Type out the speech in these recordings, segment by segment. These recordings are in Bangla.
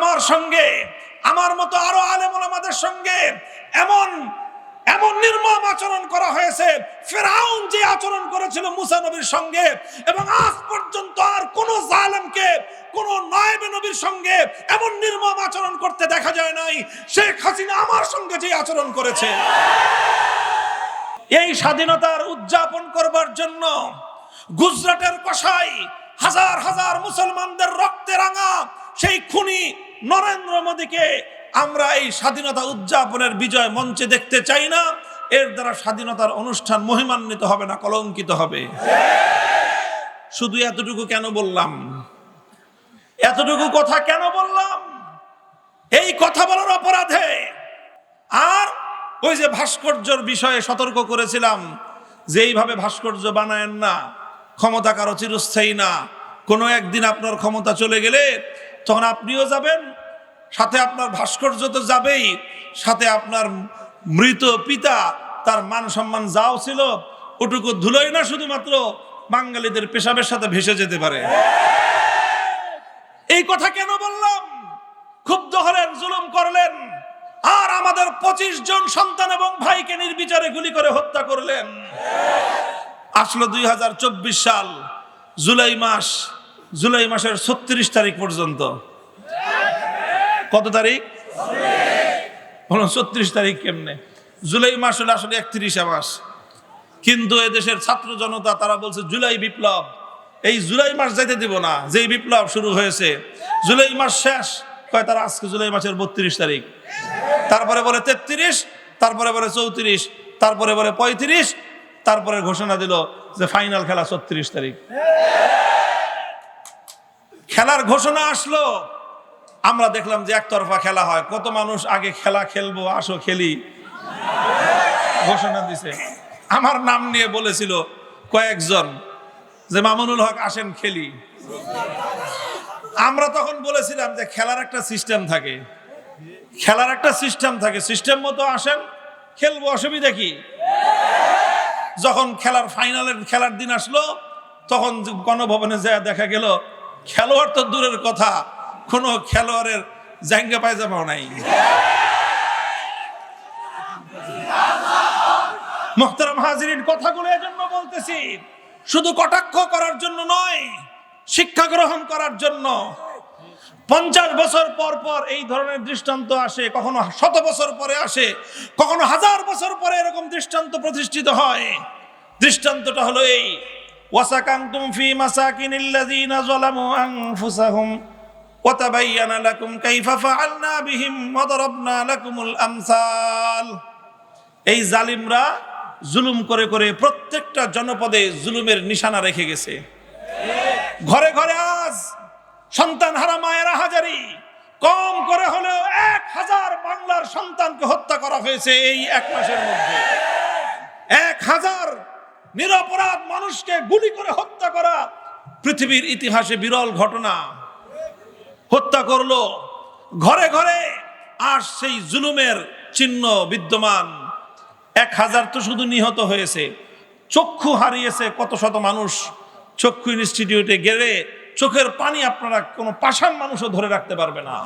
আমার সঙ্গে, আমার মতো আরও আলেমুল আমাদের সঙ্গে, এমন এমন নির্মম আচরণ করা হয়েছে, ফেরাউন যে আচরণ করেছিল মুসা নবীর সঙ্গে, এবং আজ পর্যন্ত আর কোন জালেমকে, কোন নায়েবে নবীর সঙ্গে এমন নির্মম আচরণ করতে দেখা যায় নাই। শেখ হাসিনা আমার সঙ্গে যে আচরণ করেছে। এই স্বাধীনতার উদযাপন করবার জন্য গুজরাটের কসাই হাজার হাজার মুসলমানদের রক্তে রাঙা সেই খুনি নরেন্দ্র মোদীকে আমরা এই স্বাধীনতা উদযাপনের বিজয় মঞ্চে দেখতে চাই না। এর দ্বারা স্বাধীনতার অনুষ্ঠান মহিমান্বিত হবে না, কলঙ্কিত হবে। শুধু এতটুকু কেন বললাম? এতটুকু কথা কেন বললাম? এই কথা বলার অপরাধে। আর ওই যে ভাস্কর্যর বিষয়ে সতর্ক করেছিলাম যে এইভাবে ভাস্কর্য বানায়েন না, ক্ষমতা কারও চিরস্থায়ী না। কোনো একদিন আপনার ক্ষমতা চলে গেলে তখন আপনিও যাবেন, সাথে আপনার ভাস্কর্য তো যাবেই, সাথে আপনার মৃত পিতা, তার মান সম্মান যাও ছিল, ওটুকু ধুলোই না শুধুমাত্র বাঙালিদের পেশাবের সাথে ভেসে যেতে পারে। এই কথা কেন বললাম? ক্ষুব্ধ হলেন, জুলুম করলেন, আর আমাদের পঁচিশ জন সন্তান এবং ভাইকে নির্বিচারে গুলি করে হত্যা করলেন। আসলো দুই হাজার চব্বিশ সাল, জুলাই মাস জুলাই মাসের ছত্রিশ তারিখ পর্যন্ত। কত তারিখ? বলুন, ছত্রিশ তারিখ কেমনে? জুলাই মাস হলে আসলে একত্রিশে মাস। কিন্তু এদেশের ছাত্র জনতা, তারা বলছে জুলাই বিপ্লব। এই জুলাই মাস যাইতে দিব না, যেই বিপ্লব শুরু হয়েছে। জুলাই মাস শেষ। কয় তারা, আজকে জুলাই মাসের বত্রিশ তারিখ। তারপরে বলে তেত্রিশ, তারপরে বলে চৌত্রিশ, তারপরে বলে পঁয়ত্রিশ, তারপরে ঘোষণা দিল যে ফাইনাল খেলা ছত্রিশ তারিখ। খেলার ঘোষণা আসলো। আমরা দেখলাম যে একতরফা খেলা হয়। কত মানুষ আগে খেলা খেলব, আসো খেলি। ঘোষণা দিছে। আমার নাম নিয়ে বলেছিল কয়েকজন যে, মামুনুল হক, আসেন খেলি। আমরা তখন বলেছিলাম যে, খেলার একটা সিস্টেম থাকে। খেলার একটা সিস্টেম থাকে। সিস্টেম মতো আসেন, খেলব, অসুবিধা কি? যখন খেলার ফাইনালের খেলার দিন আসলো, তখন গণভবনে যায় দেখা গেল খেলোয়াড় তো দূরের কথা, কোনো খেলোয়াড়ের জাঙ্গা পায়জামাও নাই। মোহতারাম হাজিরিন, কথাগুলো এজন্য বলতেছি, শুধু কটাক্ষ করার জন্য নয়, শিক্ষা গ্রহণ করার জন্য। পঞ্চাশ বছর পর পর এই ধরনের দৃষ্টান্ত আসে, কখনো শত বছর পরে আসে, কখনো হাজার বছর পরে এরকম দৃষ্টান্ত প্রতিষ্ঠিত হয়। দৃষ্টান্তটা হলো এই ওয়াসাকান্তুম ফি মাসাকিনিল্লাযীনা যালামু আনফুসাহুম ওয়াতাবায়ানা লাকুম কাইফা ফাআলনা বিহিম ওয়া দারাবনা লাকুমুল আমসাল। এই জালিমরা জুলুম করে করে প্রত্যেকটা জনপদে জুলুমের নিশানা রেখে গেছে। ঘরে ঘরে আজ সন্তান হারা মায়েরা হাজারি, কম করে হলেও এক হাজার বাংলার সন্তানকে হত্যা করা হয়েছে এই এক মাসের মধ্যে। এক হাজার নিরপরাধ মানুষকে গুলি করে হত্যা করা পৃথিবীর ইতিহাসে বিরল ঘটনা। হত্যা করল, ঘরে ঘরে আর সেই জুলুমের চিহ্ন বিদ্যমান। এক হাজার তো শুধু নিহত হয়েছে, চক্ষু হারিয়েছে কত শত মানুষ। চক্ষু ইনস্টিটিউটে গেলে চোখের পানি আপনারা কোনো পাষাণ মানুষও ধরে রাখতে পারবে না।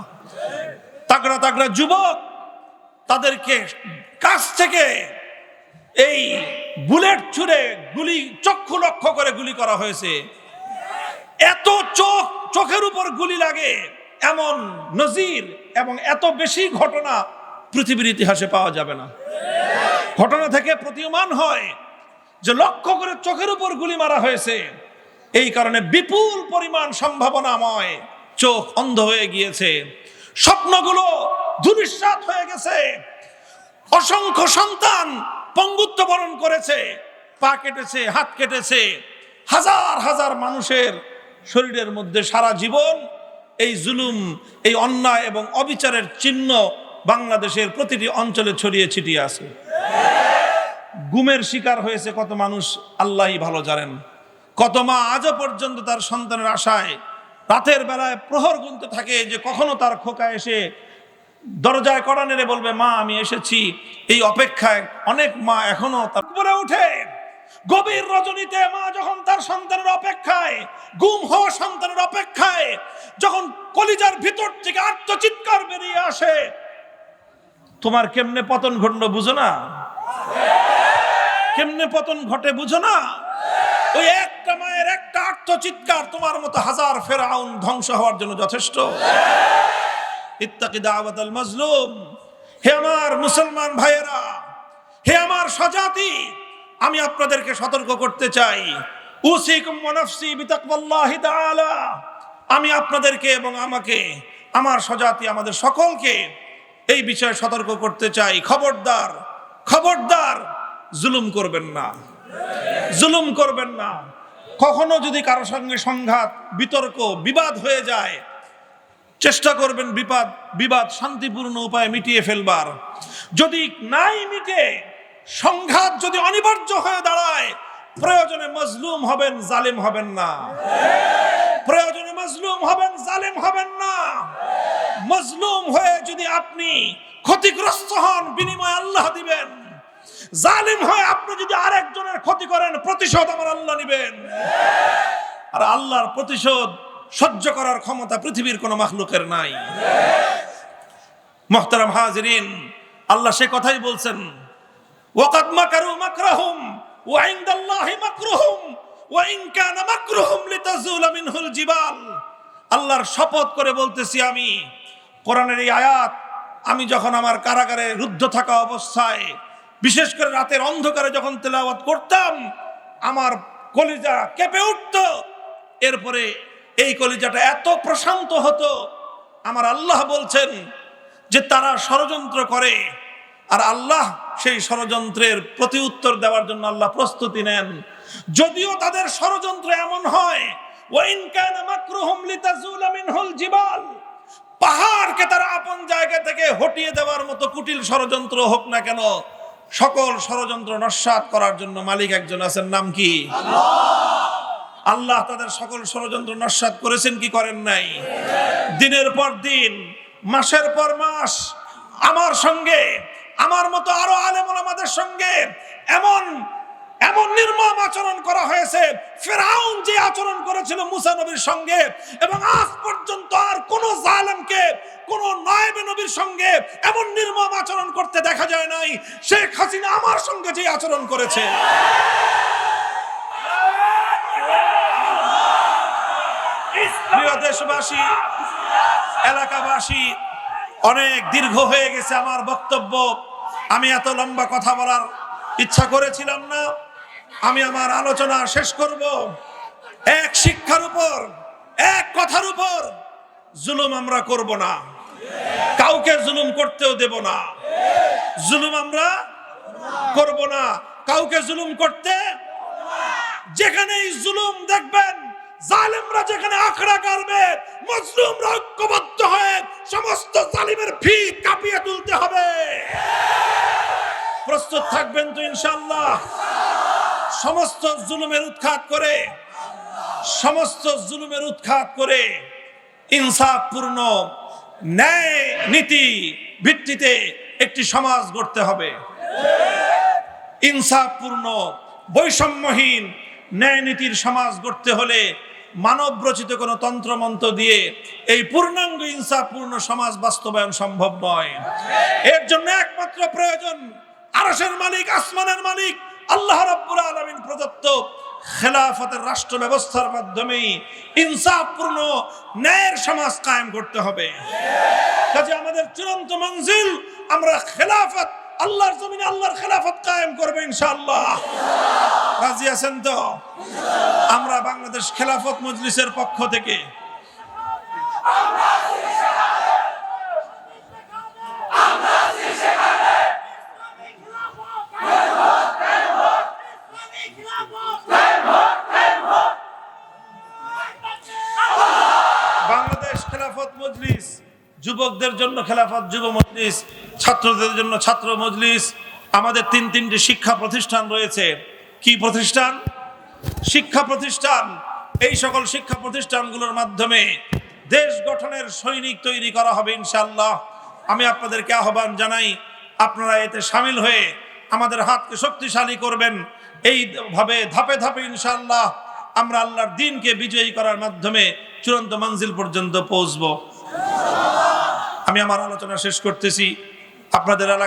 তাগড়া তাগড়া যুবক তাদেরকে কাছ থেকে এই বুলেট ছুড়ে গুলি, চক্ষু লক্ষ্য করে গুলি করা হয়েছে। এত চোখ, চোখের উপর গুলি লাগে, এমন নজির এবং এত বেশি ঘটনা পৃথিবীর ইতিহাসে পাওয়া যাবে না। ঘটনা থেকে প্রতীয়মান হয় যে লক্ষ্য করে চোখের উপর গুলি মারা হয়েছে। এই কারণে বিপুল পরিমাণ সম্ভাবনাময় চোখ অন্ধ হয়ে গিয়েছে। স্বপ্নগুলো ধূলিসাৎ হয়ে গেছে। অসংখ্য সন্তান পঙ্গুত্ব বরণ করেছে, পা কেটেছে, হাত কেটেছে। হাজার হাজার মানুষের শরীরের মধ্যে সারা জীবন এই জুলুম, এই অন্যায় এবং অবিচারের চিহ্ন বাংলাদেশের প্রতিটি অঞ্চলে ছড়িয়ে ছিটিয়ে আছে। গুমের শিকার হয়েছে কত মানুষ, আল্লাহই ভালো জানেন। কত মা আজও পর্যন্ত তার সন্তানের আশায় রাতের বেলায় প্রহর গুনতে থাকে যে কখনো তার খোকা এসে দরজায় কড়া নেড়ে বলবে, মা, আমি এসেছি। এই অপেক্ষায় অনেক মা এখনও তার উপরে উঠে গভীর রজনীতে মা যখন তার সন্তানের অপেক্ষায়, গুম হওয়া সন্তানের অপেক্ষায়, যখন কলিজার ভিতর থেকে আত্মচিৎকার বেরিয়ে আসে, তোমার কেমনে পতন ঘটলো বুঝো না? কেমনে পতন ঘটে বুঝো না? ওই একটা মায়ের একটা আত্মচিৎকার তোমার মতো হাজার ফেরাউন ধ্বংস হওয়ার জন্য যথেষ্ট। ইত্তাকি দাওয়াত আল মাজলুম। হে আমার মুসলমান ভাইয়েরা, হে আমার স্বজাতি, আমি আপনাদেরকে সতর্ক করতে চাই। উসিকুম ওয়া নাফসি বিতাকওয়াল্লাহি তাআলা। আমি আপনাদেরকে এবং আমাকে, আমার স্বজাতি, আমাদের সকলকে এই বিষয়ে সতর্ক করতে চাই। খবরদার খবরদার, জুলুম করবেন না। জুলুম করবেন না। কখনো যদি কারও সঙ্গে সংঘাত, বিতর্ক, বিবাদ হয়ে যায় চেষ্টা করবেন বিবাদ বিবাদ শান্তিপূর্ণ উপায়ে মিটিয়ে ফেলবার। যদি নাই মিটে, সংঘাত যদি অনিবার্য হয়ে দাঁড়ায়, প্রয়োজনে মজলুম হবেন, জালেম হবেন না। প্রয়োজনে মজলুম হবেন, জালেম হবেন না। মজলুম হয়ে যদি আপনি ক্ষতিগ্রস্ত হন, বিনিময় আল্লাহ দিবেন। জালিম হয়ে আপনি যদি আরেকজনের ক্ষতি করেন, প্রতিশোধ আমার আল্লাহ নিবেন। আর আল্লাহর প্রতিশোধ সহ্য করার ক্ষমতা পৃথিবীর কোনো মাখলুকের নাই। মোহতারাম হাজরিন, আল্লাহ সে কথাই বলছেন, ওয়াকাদ মাকারু মাকরাহুম, ওয়া ইনদাল্লাহি মাকরুহুম, ওয়া ইন কানা মাকরুহুম লিতাজুলা মিনহুল জিবাল। আল্লাহর শপথ করে বলতেছি আমি, কোরআনের এই আয়াত, আমি যখন আমার কারাগারে রুদ্ধ থাকা অবস্থায়, বিশেষ করে রাতের অন্ধকারে যখন তেলাওয়াত করতাম, আমার কলিজা কেঁপে উঠত। এরপরে এই কলিজাটা এত প্রশান্ত হতো। আমার আল্লাহ বলছেন যে তারা ষড়যন্ত্র করে আর আল্লাহ সেই ষড়যন্ত্রের প্রতি উত্তর দেওয়ার জন্য আল্লাহ প্রস্তুতি নেন। যদিও তাদের ষড়যন্ত্র এমন হয় পাহাড়কে তারা আপন জায়গা থেকে হটিয়ে দেওয়ার মতো কুটিল ষড়যন্ত্র হোক না কেন, সকল ষড়যন্ত্র নস্বাত করার জন্য মালিক একজন আছেন, নাম কি? আল্লাহ তাদের সকল ষড়যন্ত্র নস্বাত করেছেন, কি করেন নাই? দিনের পর দিন, মাসের পর মাস, আমার সঙ্গে, আমার মতো আরও আলেমন আমাদের সঙ্গে এমন এমন নির্মম আচরণ করা হয়েছে। ফেরাউন যে আচরণ করেছিল মুসা নবীর সঙ্গে, এবং আজ পর্যন্ত আর কোন জালেমকে, কোন নায়েবে নবীর সঙ্গে এমন নির্মম আচরণ করতে দেখা যায় নাই। শেখ হাসিনা আমার সঙ্গে যে আচরণ করেছে। প্রিয় দেশবাসী, এলাকাবাসী, অনেক দীর্ঘ হয়ে গেছে আমার বক্তব্য। আমি এত লম্বা কথা বলার ইচ্ছা করেছিলাম না। আমি আমার আলোচনা শেষ করব। এক শিক্ষার উপর, এক কথার উপর জুলুম আমরা করব না। কাউকে জুলুম করতেও দেব না। জুলুম আমরা করব না। কাউকে জুলুম করতে যেখানেই জুলুম দেখবেন জালেমরা যেখানে আখড়া কাটবে মজলুমরা ঐক্যবদ্ধ হয়ে সমস্ত জালিমের ভিত কাঁপিয়ে তুলতে হবে। প্রস্তুত থাকবেন তো ইনশাল্লাহ সমস্ত জুলুমের উৎখাত করে, সমস্ত জুলুমের উৎখাত করে ইনসাফপূর্ণ ন্যায় নীতি ভিত্তিতে একটি সমাজ গড়তে হবে। ইনসাফপূর্ণ, বৈষম্যহীন ন্যায় নীতির সমাজ গড়তে হলে মানব রচিত কোনো তন্ত্রমন্ত্র দিয়ে এই পূর্ণাঙ্গ ইনসাফপূর্ণ সমাজ বাস্তবায়ন সম্ভব নয়। এর জন্য একমাত্র প্রয়োজন, আরশের মালিক, আসমানের মালিক, আল্লাহ রাব্বুল আলামিন প্রদত্ত খেলাফতের রাষ্ট্র ব্যবস্থার মাধ্যমেই ইনসাফপূর্ণ, ন্যায়ের সমাজ কায়েম করতে হবে। কাজে আমাদের চূড়ান্ত মঞ্জিল, আমরা খেলাফত, আল্লাহর জমিনে আল্লাহর খেলাফত কায়েম করবে ইনশাআল্লাহ। রাজি আছেন তো? আমরা বাংলাদেশ খেলাফত মজলিসের পক্ষ থেকে বাংলাদেশ খেলাফত মজলিস, যুবকদের জন্য খেলাফত, যুব মজলিস, ছাত্রদের জন্য ছাত্র মজলিস, আমাদের তিন তিনটি শিক্ষা প্রতিষ্ঠান রয়েছে। কি প্রতিষ্ঠান? শিক্ষা প্রতিষ্ঠান। এই সকল শিক্ষা প্রতিষ্ঠানগুলোর মাধ্যমে দেশ গঠনের সৈনিক তৈরি করা হবে ইনশাল্লাহ আমি আপনাদেরকে আহ্বান জানাই, আপনারা এতে সামিল হয়ে আমাদের হাতকে শক্তিশালী করবেন। এইভাবে ধাপে ধাপে ইনশাল্লাহ আমরা আল্লাহর দিনকে বিজয়ী করার মাধ্যমে চূড়ান্ত মঞ্জিল পর্যন্ত পৌঁছবো। আমি আমার আলোচনা শেষ করতেছি। আপনাদের এলাকা